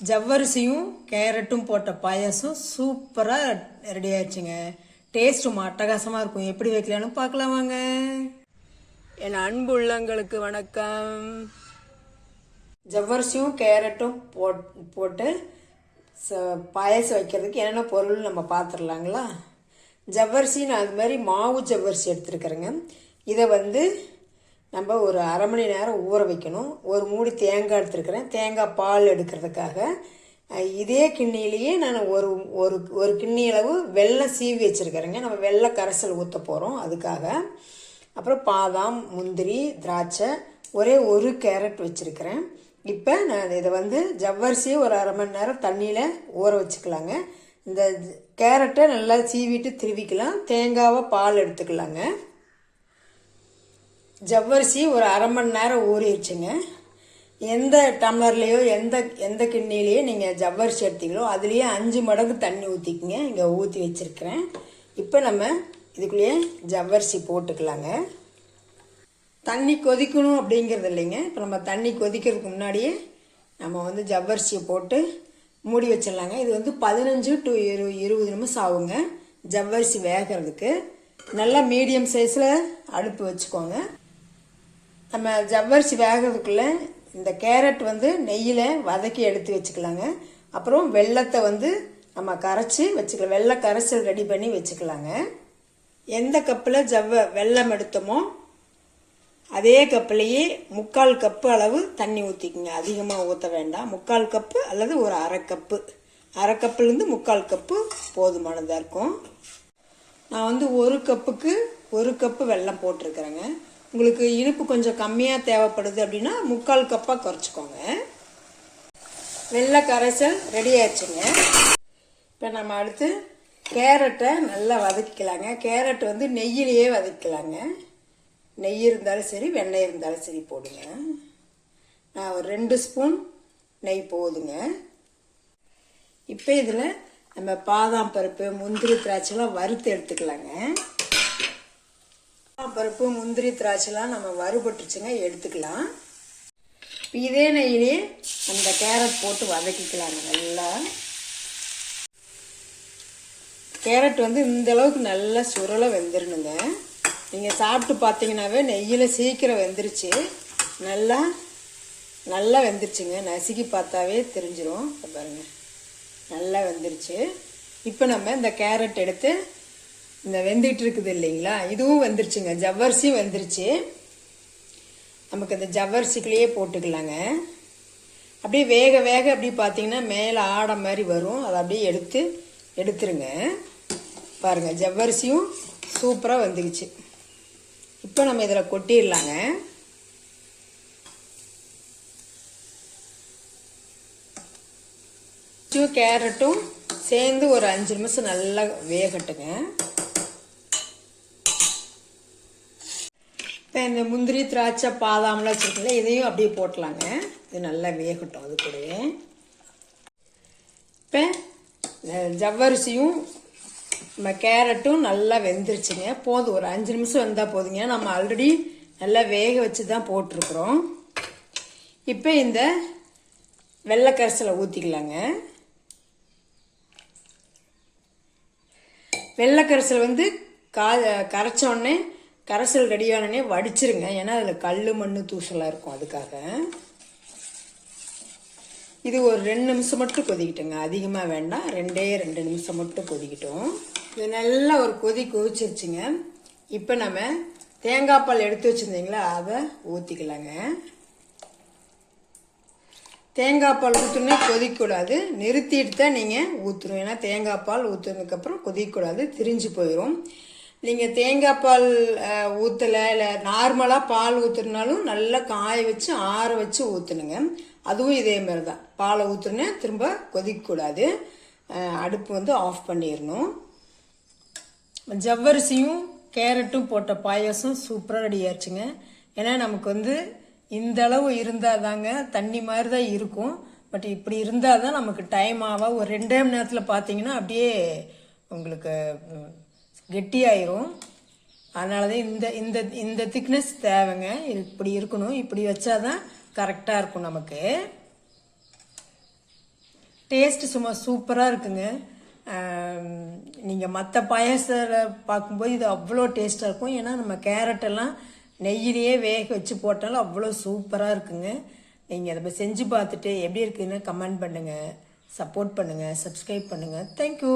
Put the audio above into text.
ஜவ்வரிசியும் கேரட்டும் போட்ட பாயாசம் சூப்பராக ரெடி ஆயிடுச்சுங்க. டேஸ்ட்டும் அட்டகாசமாக இருக்கும். எப்படி வைக்கலான்னு பார்க்கலாம் வாங்க. என் அன்பு உள்ளங்களுக்கு வணக்கம். ஜவ்வரிசியும் கேரட்டும் போட் போட்டு ச- பாயாசம் வைக்கிறதுக்கு என்னென்ன பொருள் நம்ம பார்த்துடலாங்களா ஜவ்வரிசி நான் அது மாதிரி மாவு ஜவ்வரிசி எடுத்துருக்குறேங்க. இதை வந்து நம்ம ஒரு அரை மணி நேரம் ஊற வைக்கணும். ஒரு மூடி தேங்காய் எடுத்துருக்கிறேன். தேங்காய் பால் எடுக்கிறதுக்காக. இதே கிண்ணிலேயே நான் ஒரு ஒரு ஒரு கிண்ணி அளவு வெள்ளம் சீவி வச்சுருக்கிறேங்க. நம்ம வெள்ளை கரைசல் ஊற்ற போகிறோம் அதுக்காக. அப்புறம் பாதாம் முந்திரி திராட்சை ஒரே ஒரு கேரட் வச்சுருக்கிறேன். இப்போ நான் இதை வந்து ஜவ்வரிசியை ஒரு அரை மணி நேரம் தண்ணியில் ஊற வச்சுக்கலாங்க. இந்த கேரட்டை நல்லா சீவிட்டு திருவிக்கலாம். தேங்காவை பால் எடுத்துக்கலாங்க. ஜவ்வரிசி ஒரு அரை மணி நேரம் ஊறிடுச்சுங்க. எந்த டம்ளர்லேயோ எந்த எந்த கிண்ணிலேயோ நீங்கள் ஜவ்வரிசி எடுத்தீங்களோ அதுலேயே அஞ்சு மடங்கு தண்ணி ஊற்றிக்கிங்க இங்கே ஊற்றி வச்சுருக்கிறேன். இப்போ நம்ம இதுக்குள்ளேயே ஜவ்வரிசி போட்டுக்கலாங்க. தண்ணி கொதிக்கணும் அப்படிங்கிறது இல்லைங்க. இப்போ நம்ம தண்ணி கொதிக்கிறதுக்கு முன்னாடியே நம்ம வந்து ஜவ்வரிசியை போட்டு மூடி வச்சிடலாங்க. இது வந்து பதினஞ்சு டு இரு இருபது நிமிஷம் ஆகுங்க. ஜவ்வரிசி வேகிறதுக்கு. நல்லா மீடியம் சைஸில் அடுப்பு வச்சுக்கோங்க. நம்ம ஜவ்வரிசி வேகிறதுக்குள்ள இந்த கேரட் வந்து நெய்யில் வதக்கி எடுத்து வச்சுக்கலாங்க. அப்புறம் வெள்ளத்தை வந்து நம்ம கரைச்சி வச்சுக்கலாம் வெள்ளை கரைசல் ரெடி பண்ணி வச்சுக்கலாங்க. எந்த கப்பில் ஜவ்வ வெல்லம் எடுத்தோமோ அதே கப்புலேயே முக்கால் கப்பு அளவு தண்ணி ஊற்றிக்குங்க அதிகமாக ஊற்ற வேண்டாம். முக்கால் கப்பு அல்லது ஒரு அரை கப்பு. அரை கப்புலேருந்து முக்கால் கப்பு போதுமானதாக இருக்கும். நான் வந்து ஒரு கப்புக்கு ஒரு கப்பு வெல்லம் போட்டிருக்கிறேங்க. உங்களுக்கு இனிப்பு கொஞ்சம் கம்மியாக தேவைப்படுது அப்படின்னா முக்கால் கப்பாக குறைச்சிக்கோங்க. வெள்ளை கரைசல் ரெடி ஆச்சுங்க இப்போ நம்ம அடுத்து கேரட்டை நல்லா வதக்கிக்கலாங்க. கேரட் வந்து நெய்யிலேயே வதக்கிக்கலாங்க நெய் இருந்தாலும் சரி வெண்ணெய் இருந்தாலும் சரி போடுங்க. நான் ஒரு ரெண்டு ஸ்பூன் நெய் போதுங்க. இப்போ இதில் நம்ம பாதாம் பருப்பு முந்திரி திராட்சைலாம் வறுத்து எடுத்துக்கலாங்க. பருப்பு முந்திரி திராட்சைலாம் நம்ம வறுபட்டுச்சுங்க எடுத்துக்கலாம். இப்போ இதே நெய்யிலே அந்த கேரட் போட்டு வதக்கிக்கலாங்க நல்லா. கேரட் வந்து இந்த அளவுக்கு நல்லா சுருளை வெந்துடணுங்க நீங்கள் சாப்பிட்டு பார்த்தீங்கன்னாவே நெய்யில் சீக்கிரம் வெந்துருச்சு. நல்லா நல்லா வெந்துருச்சுங்க. நசுக்கி பார்த்தாவே தெரிஞ்சிடும் பாருங்கள் நல்லா வெந்துருச்சு. இப்போ நம்ம இந்த கேரட் எடுத்து இந்த வெந்துட்டு இருக்குது இல்லைங்களா? இதுவும் வந்துருச்சுங்க. ஜவ்வரிசியும் வந்துருச்சு. நமக்கு இந்த ஜவ்வரிசிக்குள்ளேயே போட்டுக்கலாங்க. அப்படியே வேக வேக அப்படி பார்த்தீங்கன்னா மேலே ஆடை மாதிரி வரும். அதை அப்படியே எடுத்து எடுத்துருங்க. பாருங்கள் ஜவ்வரிசியும் சூப்பராக வந்துக்குச்சு இப்போ நம்ம இதில் கொட்டிடலாங்க. கேரட்டும் சேர்ந்து ஒரு அஞ்சு நிமிஷம் நல்லா வேகட்டுங்க. இப்போ இந்த முந்திரி திராட்சை பாதாம்லாம் வச்சுருக்கல இதையும் அப்படியே போட்டலாங்க. இது நல்லா வேகட்டும் அது கூடவே. இப்போ ஜவ்வரிசியும் நம்ம கேரட்டும் நல்லா வெந்துருச்சுங்க. போதும் ஒரு அஞ்சு நிமிஷம் வந்தால் போதுங்க. நம்ம ஆல்ரெடி நல்லா வேக வச்சு தான் போட்டிருக்குறோம். இப்போ இந்த வெள்ளை ஊற்றிக்கலாங்க வெள்ளை வந்து கா கரைச்ச உடனே கரைசல் ரெடியானே வடிச்சிருங்க. ஏன்னா அதில் கல் மண் தூசலாக இருக்கும் அதுக்காக. இது ஒரு ரெண்டு நிமிஷம் மட்டும் கொதிக்கட்டுங்க. அதிகமாக வேண்டாம். ரெண்டே ரெண்டு நிமிஷம் மட்டும் கொதிக்கட்டும். இது நல்லா ஒரு கொதி கொதிச்சிருச்சுங்க. இப்போ நம்ம தேங்காய் பால் எடுத்து வச்சுருந்தீங்களா? அதை ஊற்றிக்கலாங்க தேங்காய் பால் ஊற்றுனே கொதிக்கக்கூடாது. நிறுத்திட்டு தான் நீங்கள் ஊற்றணும் ஏன்னா தேங்காய் பால் ஊற்றுனதுக்கப்புறம் கொதிக்கக்கூடாது. திரிஞ்சு போயிடும் நீங்கள் தேங்காய் பால் ஊற்றலை இல்லை நார்மலாக பால் ஊற்றுனாலும் நல்லா காய வச்சு ஆற வச்சு ஊற்றணுங்க அதுவும் இதே மாதிரி தான் பாலை ஊற்றுனே திரும்ப கொதிக்கக்கூடாது. அடுப்பு வந்து ஆஃப் பண்ணிடணும். ஜவ்வரிசியும் கேரட்டும் போட்ட பாயசம் சூப்பராக ரெடி ஆயிடுச்சுங்க ஏன்னா நமக்கு வந்து இந்த அளவு இருந்தால் தாங்க தண்ணி மாதிரி தான் இருக்கும். பட் இப்படி இருந்தால் தான் நமக்கு டைம் ஆவா? ஒரு ரெண்டே மணி நேரத்தில் பார்த்தீங்கன்னா அப்படியே உங்களுக்கு கெட்டியாயிரும். அதனால தான் இந்த இந்த இந்த திக்னஸ் தேவைங்க. இப்படி இருக்கணும். இப்படி வச்சாதான் கரெக்டாக இருக்கும் நமக்கு. டேஸ்ட் சும்மா சூப்பராக இருக்குங்க. நீங்கள் மற்ற பாயாசத்தில் பார்க்கும்போது இது அவ்வளோ டேஸ்ட்டாக இருக்கும். ஏன்னா நம்ம கேரட்டெல்லாம் நெய்யிலேயே வேக வச்சு போட்டாலும் அவ்வளோ சூப்பராக இருக்குங்க. நீங்கள் அதை செஞ்சு பார்த்துட்டு எப்படி இருக்குதுன்னு கமெண்ட் பண்ணுங்கள் சப்போர்ட் பண்ணுங்கள் சப்ஸ்கிரைப் பண்ணுங்கள் தேங்க்யூ